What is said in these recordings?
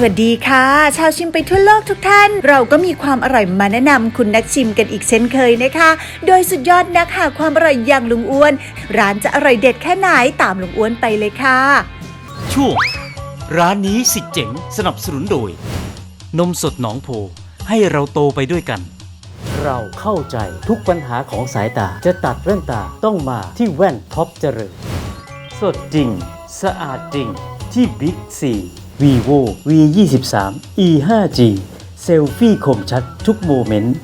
สวัสดีค่ะ ชาวชิมไปทั่วโลกทุกท่าน เราก็มีความอร่อยมาแนะนำคุณนักชิมกันอีกเช่นเคยนะคะ โดยสุดยอดนักหาความอร่อยอย่างลุงอ้วน ร้านจะอร่อยเด็ดแค่ไหนตามลุงอ้วนไปเลยค่ะช่วงร้านนี้สิเจ๋งสนับสนุนโดย นมสดหนองโพให้เราโตไปด้วยกัน เราเข้าใจทุกปัญหาของสายตาจะตัดแว่นตาต้องมาที่แว่นท็อปเจริญสดจริง สะอาดจริงที่บิ๊กซี vivo v 2 3 e 5 g เซลฟี่คมชัดทุกโมเมนต์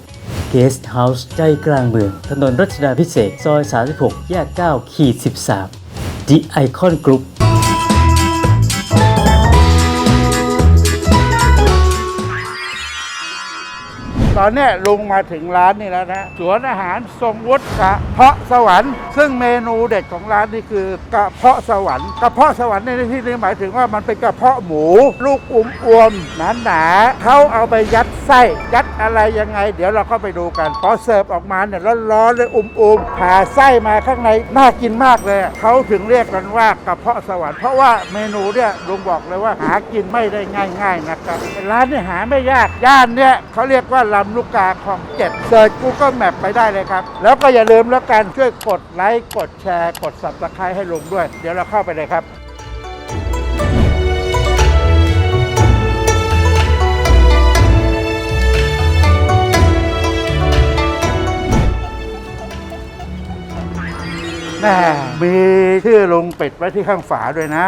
Guest House ใจกลางเมือง ถนนรัชดาพิเศษ ซอย 36 แยก 9 ขีด 13 The Icon Group อนเนี้ยลุงมาถึงร้านนี่แล้วนะสวนอาหารทรงวุฒิกระเพาะสวรรค์ ซึ่งเมนูเด็ดของร้านนี่คือกระเพาะสวรรค์กระเพาะสวรรค์ในที่นี้หมายถึงว่ามันเป็นกระเพาะหมู ลูกอุ้มอวมหนาหนาเขาเอาไปยัดไส้ยัดอะไรยังไง เดี๋ยวเราก็ไปดูกันพอเสิร์ฟออกมาเนี่ยร้อนๆเลยอุ้มๆผ่าไส้มาข้างในน่ากินมากเลยเขาถึงเรียกกันว่ากระเพาะสวรรค์เพราะว่าเมนูเนี่ยลุงบอกเลยว่าหากินไม่ได้ง่าย ๆนะครับร้านนี่หาไม่ยากย่านเนี่ยเขาเรียกว่าลำลูกกาคลองเจ็ดเสิร์ช Google Map ไปได้เลยครับ แล้วก็อย่าลืมแล้วกันช่วยกดไลค์กดแชร์ กด Subscribe ให้ลุงด้วย เดี๋ยวเราเข้าไปเลยครับแม่มีชื่อลุงปิดไว้ที่ข้างฝาด้วยนะ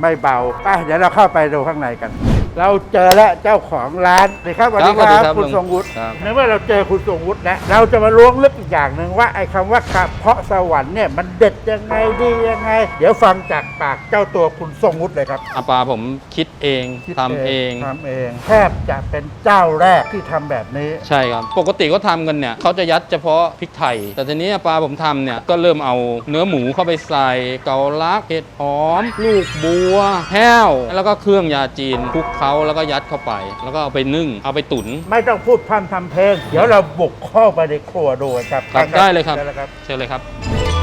ไม่เบาไปเดี๋ยวเราเข้าไปดูข้างในกัน เราเจอแล้วเจ้าของร้านนี่ครับสวัสดีครับสวัสดีครับคุณลุงทรงวุฒิครับในเมื่อเราเจอคุณทรงวุฒิแล้วเราจะมาล้วงลึกอีกอย่างหนึ่งว่าไอ้คำว่ากระเพาะสวรรค์เนี่ยมันเด็ดยังไงดียังไง เดี๋ยวฟังจากปากเจ้าตัวคุณทรงวุฒิเลยครับอาปาผมคิดเองคิดทำเองทำเองแทบจะเป็นเจ้าแรกที่ทำแบบนี้ใช่ครับ ปกติก็ทำกันเนี่ยเขาจะยัดเฉพาะพริกไทย แต่ทีนี้อาปาผมทำเนี่ยก็เริ่มเอาเนื้อหมูเข้าไปใส่เกาลักเห็ดหอม ลูกบัวแห้ว แล้วก็เครื่องยาจีนคลุกเคล้าแล้วก็ยัดเข้าไป แล้วก็เอาไปนึ่ง เอาไปตุ๋น ไม่ต้องพูดพร่ำทำเพลง เดี๋ยวเราบุกเข้าไปในครัวดูกันครับครับได้เลยครับได้เลยครับ เชิญเลยครับ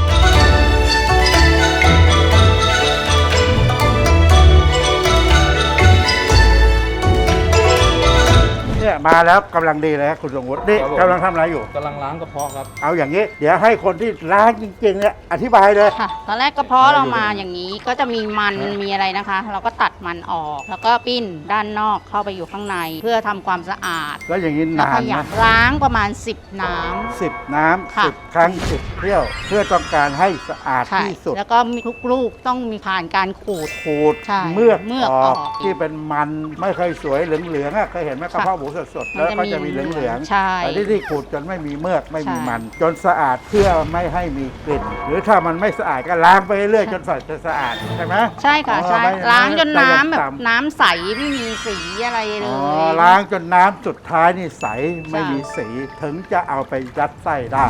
เนี่ยมาแล้วกำลังดีเลยครับคุณสงวุฒินี่ครับผม กำลังทำอะไรอยู่ กำลังล้างกระเพาะครับ เอาอย่างนี้ เดี๋ยวให้คนที่ล้างจริงๆเนี่ยอธิบายเลย ค่ะ ตอนแรกกระเพาะเรามาอย่างนี้ก็จะมีมันมีอะไรนะคะ เราก็ตัดมันออก แล้วก็ปิ้นด้านนอกเข้าไปอยู่ข้างใน เพื่อทำความสะอาดแล้วอย่างนี้แล้วนาขนยันะบล้างประมาณ 10 น้ำ สิบน้ำค่ะ สิบครั้งสิบเที่ยว เพื่อต้องการให้สะอาดใช่ที่สุดแล้วก็มีทุกลูกต้องมีผ่านการขูด ขูดใช่เมือกเมือกออออกกที่เป็นมันไม่เคยสวยเหลืองๆอะเคยเห็นไหมกระเพาะหมูสดๆมัแล้วนจะก็มีจะมีเหลืองๆใช่แต่ที่ที่ขูดจนไม่มีเมือกไม่มีใช่มัน จนสะอาดเพื่อไม่ให้มีกลิ่น หรือถ้ามันไม่สะอาดก็ล้างไปเรื่อยๆจนฝ่าจะสะอาดใช่ไหมใช่ค่ะอ๋อใช่ไม่ล้างจนไม่น้ำแบบต่ำน้ำใสไม่มีสีอะไรเลอ๋อยล้างจนน้ำสุดท้ายนี่ใสไม่ใช่มีสีถึงจะเอาไปยัดไส้ได้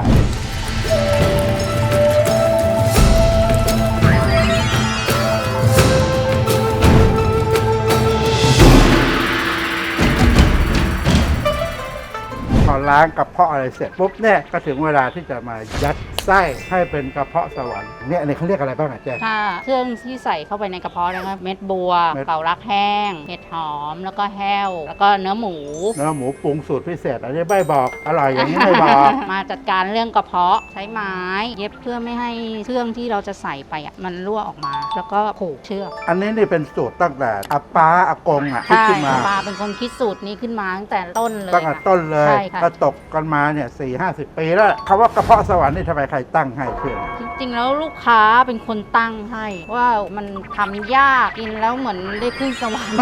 ล้างกระเพาะอะไรเสร็จปุ๊บเนี่ยก็ถึงเวลาที่จะมายัด ไส้ให้เป็นกระเพาะสวรรค์เนี่ยอันนี้เขาเรียกอะไรบ้างอะแจ๊ค ค่ะ เครื่องที่ใส่เข้าไปในกระเพาะนะคะเม็ดบัว เม็ดเกาลักแห้ง เห็ดหอม แล้วก็แห้ว แล้วก็เนื้อหมู เนื้อหมูปรุงสูตรพิเศษ อันนี้ไม่บอกอร่อยอย่างนี้ไม่บอก มาจัดการเรื่องกระเพาะใช้ไม้ เย็บเพื่อไม่ให้เครื่องที่เราจะใส่ไปอะมันรั่วออกมา แล้วก็ผูกเชือกอันนี้นี่เป็นสูตรตั้งแต่อาป้าอากงอะคิดใช่ขึ้นมา ปาเป็นคนคิดสูตรนี้ขึ้นมาตั้งแต่ต้นเลยตั้งแต่ค่ะ ต้นเลยใช่ค่ะ ก็ตกกันมาเนี่ยสี่ห้าสิบปีแล้วคำว่ากระเพาะสวรรค์นี่ทำไมใครตั้งให้เพื่อน จริงๆ แล้วลูกค้าเป็นคนตั้งให้ ว่ามันทำยากกินแล้วเหมือนได้ขึ้นสวรรค์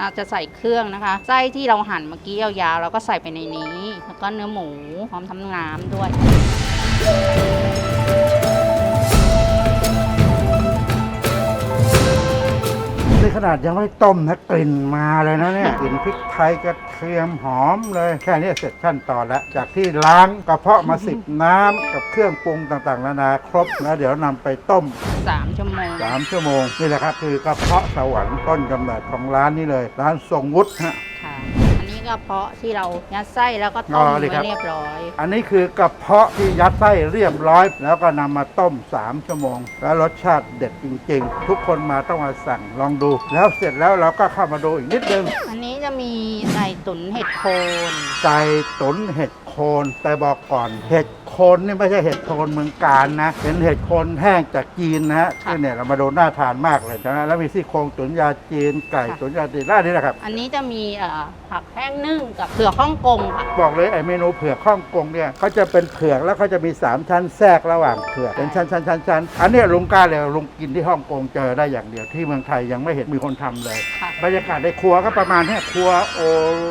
อาจจะใส่เครื่องนะคะไส้ที่เราหั่นเมื่อกี้ยาวๆเราก็ใส่ไปในนี้ แล้วก็เนื้อหมูพร้อมทำน้ำด้วย นี่ขนาดยังไม่ต้มนะกลิ่นมาเลยนะเนี่ยกลิ่นพริกไทยกระเทียมหอมเลยแค่นี้เสร็จขั้นตอนแล้ว จากที่ล้างกระเพาะมาสิบน้ำกับเครื่องปรุงต่างๆนานาครบแล้วเดี๋ยวนำไปต้ม3ชั่วโมง 3 ชั่วโมง นี่แหละครับคือกระเพาะสวรรค์ต้นกำเนิดของร้านนี้เลย ร้านทรงวุฒิฮะ ค่ะอันนี้ก็เพาะที่เรายัดไส้แล้วก็อ๋ต้มอไว้นี่ครับ เรียบร้อย อันนี้คือกระเพาะที่ยัดไส้เรียบร้อย แล้วก็นำมาต้ม 3 ชั่วโมง แล้วรสชาติเด็ดจริง ๆ ทุกคนมาต้องมาสั่งลองดู แล้วเสร็จแล้วเราก็เข้ามาดูอีกนิดนึง อันนี้จะมีไก่ตุ๋นเห็ดโคน ไก่ตุ๋นเห็ดโคนแต่บอกก่อนเห็ดโคนนี่ไม่ใช่เห็ดโคนเมืองการนะ เป็นเห็ดโคนแห้งจากจีนนะฮะซึ่งเนี่ยเรามาดูน่าทานมากเลยนะแล้วมีซี่โครงตุ๋นยาจีนไก่ตุ๋นยาจีนแล้วอันนี่นะครับ อันนี้จะมีเอ่อผักแห้งนึ่งกับเผือกฮ่องกงค่ะ บอกเลยไอ้เมนูเผือกข้องกงเนี่ยเขาจะเป็นเผือกแล้วเขาจะมี 3 ชั้นแทรกระหว่างเผือกเป็นชั้นชั้นชั้นชั้นอันเนี้ยลุงกล้าเลยลุงกินที่ฮ่องกงเจอได้อย่างเดียวที่เมืองไทยยังไม่เห็นมีคนทำเลย ค่ะ บรรยากาศในครัวก็ประมาณเนี้ยครัวโอ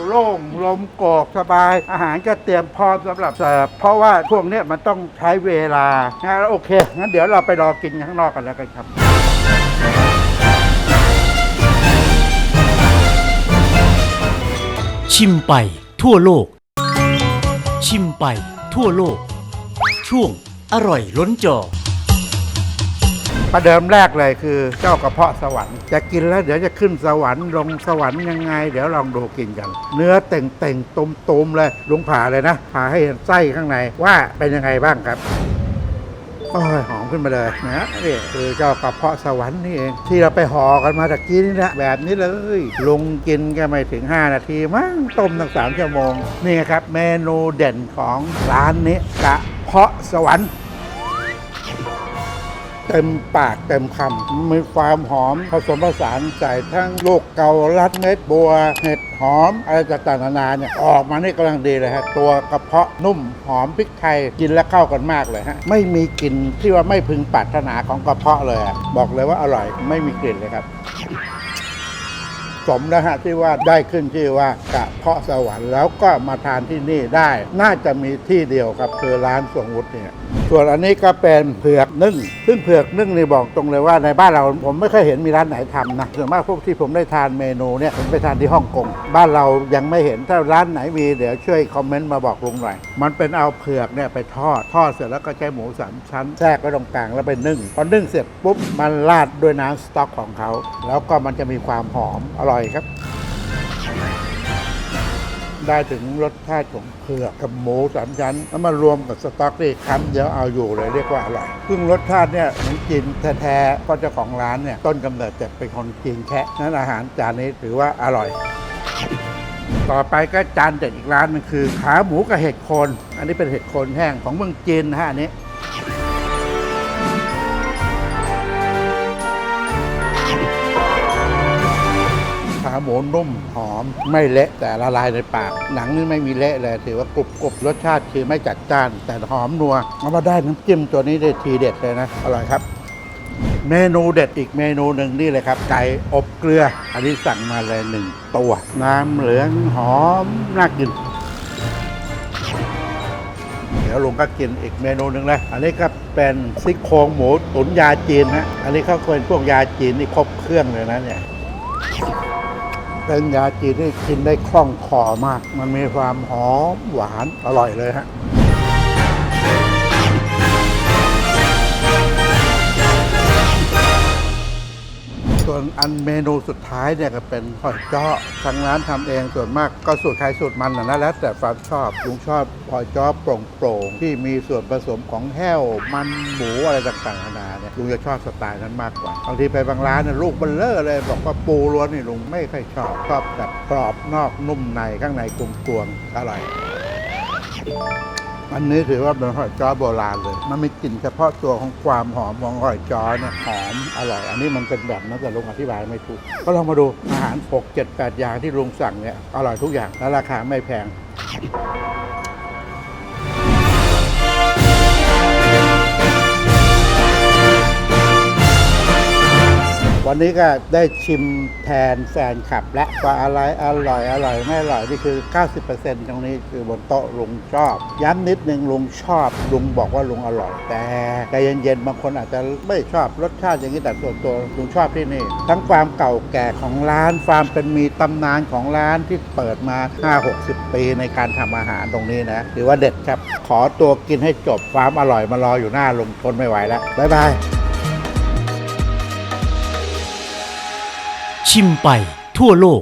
โล่งลมโกกสบาย อาหารก็เตรียมพร้อมสำหรับเสิร์ฟเพราะว่าพวกเนี้ยมันต้องใช้เวลานะแล้วโอเค งั้นเดี๋ยวเราไปรอกินข้างนอกกันแล้วกันครับ ชิมไปทั่วโลก ชิมไปทั่วโลก ช่วงอร่อยล้นจอ ประเดิมแรกเลยคือเจ้ากระเพาะสวรรค์จะกินแล้วเดี๋ยวจะขึ้นสวรรค์ลงสวรรค์ยังไง เดี๋ยวลองดูกินกัน เนื้อเต่งเต่งตุมตุมๆเลยลุงผ่าเลยนะผ่าให้เห็นไส้ข้างในว่าเป็นยังไงบ้างครับโอ้ยหอมขึ้นมาเลยนะนี่คือเจ้ากระเพาะสวรรค์นี่เอง ที่เราไปห่อกันมาตะกี้นี่แหละแบบนี้เลยลงกินแค่ไม่ถึง 5 นาทีมั้งต้มตั้งสามชั่วโมงนี่ครับ เมนูเด่นของร้านนี้กระเพาะสวรรค์ เต็มปากเต็มคำมีความหอมผสมผสานใส่ทั้งลูกเกาลัดเม็ดบัวเห็ดหอมอะไรต่างๆนานาเนี่ยออกมานี่กำลังดีเลยฮะตัวกระเพาะนุ่มหอมพริกไทยกินแล้วเข้ากันมากเลยฮะไม่มีกลิ่นที่ว่าไม่พึงปรารถนาของกระเพาะเลยอบอกเลยว่าอร่อยไม่มีกลิ่นเลยครับสมแล้วฮะที่ว่าได้ขึ้นชื่อว่ากระเพาะสวรรค์แล้วก็มาทานที่นี่ได้ น่าจะมีที่เดียวครับคือร้านสงวุฒิเนี่ยส่วนอันนี้ก็เป็นเผือกนึ่ง ซึ่งเผือกนึ่งนี่บอกตรงเลยว่าในบ้านเราผมไม่เคยเห็นมีร้านไหนทำนะส่วนมากพวกที่ผมได้ทานเมนูเนี่ยผมไปทานที่ฮ่องกงบ้านเรายังไม่เห็นถ้าร้านไหนมีเดี๋ยวช่วยคอมเมนต์มาบอกลุงหน่อยมันเป็นเอาเผือกเนี่ยไปทอดทอดเสร็จแล้วก็ใช้หมูสามชั้นแทรกไว้ตรงกลางแล้วไปนึ่งพอนึ่งเสร็จปุ๊บมันราดด้วยน้ำสต๊อกของเขาแล้วก็มันจะมีความหอมอร่อยครับ ได้ถึงรสชาติของเผือกกับหมูสามชั้นแล้วมารวมกับสต๊อกนี่คำเดียวเอาอยู่เลยเรียกว่าอร่อยซึ่งรสชาติเนี่ยเหมือนจีนแท้ๆเพราะเจ้าของร้านเนี่ยต้นกำเนิดจะเป็นคนจีนแค่นั้นอาหารจานนี้ถือว่าอร่อยต่อไปก็จานเด็ดอีกร้านนึงคือ ขาหมูกับเห็ดโคน อันนี้เป็นเห็ดโคนแห้งของเมืองจีนนะฮะอันนี้ มูนุ่มหอม ไม่เละแต่ละลายในปาก หนังนี่ไม่มีเละเลยถือว่ากรุบกรุบรสชาติคือไม่จัดจ้าน แต่หอมนัวเอามาได้น้ำจิ้มตัวนี้ได้ทีเด็ดเลยนะ อร่อยครับ เมนูเด็ดอีกเมนูหนึ่งนี่เลยครับ ไก่อบเกลือ อันนี้สั่งมาเลยหนึ่งตัว น้ำเหลืองหอมน่ากินเดี๋ยวลุงก็กินอีกเมนูหนึ่งเลยอันนี้ก็เป็นซี่โครงหมูตุ๋นยาจีนฮะอันนี้เขาเป็นพวกยาจีนนี่ครบเครื่องเลยนะเนี่ย เป็นยาจีนที่กินได้คล่องคอมาก มันมีความหอมหวานอร่อยเลยฮะ ส่วนอันเมนูสุดท้ายเนี่ยก็เป็นหอยเจาะทางร้านทำเองส่วนมากก็สูตรใครสูตรมันนะนะแล้วแต่ความชอบลุงชอบหอยเจาะโปร่งๆที่มีส่วนผสมของแห้วมันหมูอะไรต่างๆนานาเนี่ยลุงจะชอบสไตล์นั้นมากกว่าบางทีไปบางร้านเนี่ยลูกเบลเลอร์เลยบอกว่าปูล้วนนี่ลุงไม่ค่อยชอบชอบแบบกรอบนอกนุ่มในข้างในกลมกลวงอร่อย อันนี้ถือว่าเป็นหอยจ้อโบราณเลย มันมีกลิ่นเฉพาะตัวของความหอมของหอยจ้อเนี่ยหอมอร่อย อันนี้มันเป็นแบบนั้นแต่ลุงอธิบายไม่ถูก ก็ลองมาดูอาหาร 6 7 8 อย่างที่ลุงสั่งเนี่ยอร่อยทุกอย่างและราคาไม่แพง วันนี้ก็ได้ชิมแทนแฟนคลับ และว่าอะไรอร่อยอร่อยไม่อร่อยนี่คือ 90%ตรงนี้คือบนโต๊ะลุงชอบ ย้ำนิดนึงลุงชอบลุงบอกว่าลุงอร่อย แต่ใจเย็นๆบางคนอาจจะไม่ชอบรสชาติอย่างนี้แต่ส่วนตัวลุงชอบที่นี่ ทั้งความเก่าแก่ของร้านความเป็นมีตำนานของร้านที่เปิดมา 5-60 ปีในการทำอาหารตรงนี้นะถือว่าเด็ดครับ ขอตัวกินให้จบความอร่อยมารออยู่หน้าลุงทนไม่ไหวแล้วบ๊ายบาย ชิมไปทั่วโลก